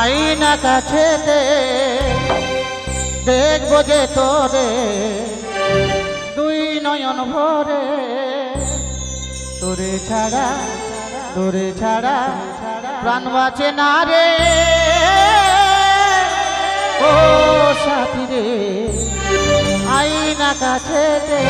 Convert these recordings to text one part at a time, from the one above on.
আইনা কাছে দেখব যে তোরে। দুই নয়ন ভরে, তোরে ছাড়া তোরে ছাড়া প্রাণ বাঁচে না রে। ও সাথী রে আইনা কাছেতে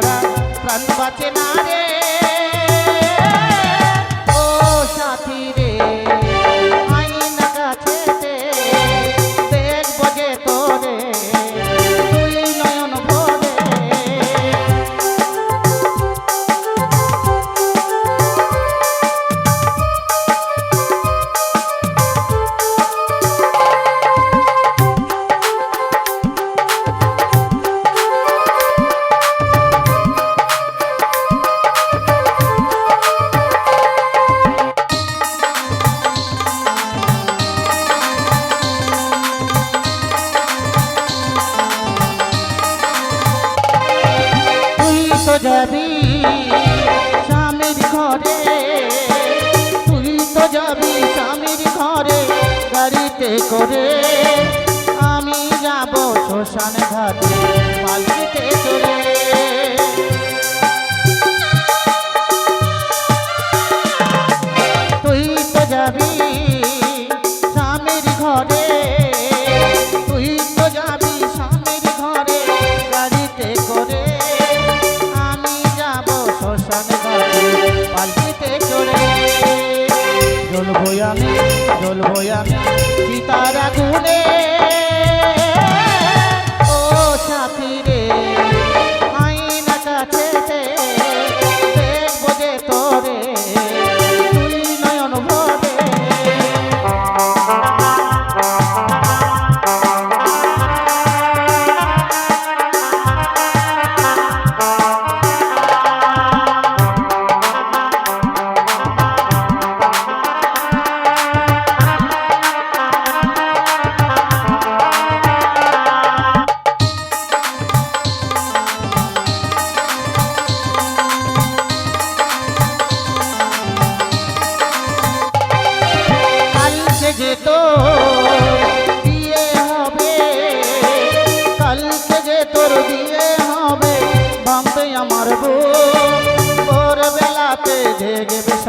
ছাড়া প্রাণ বাঁচে রে। ও সাথী তো যাবি স্বামীর ঘরে? তুই তো যাবি স্বামীর ঘরে গাড়িতে করে। আমি যাব শ্মশান ঘাটে পালিতে চলে জ্বলবো আমি জ্বলবো আমি সীতার আগুনে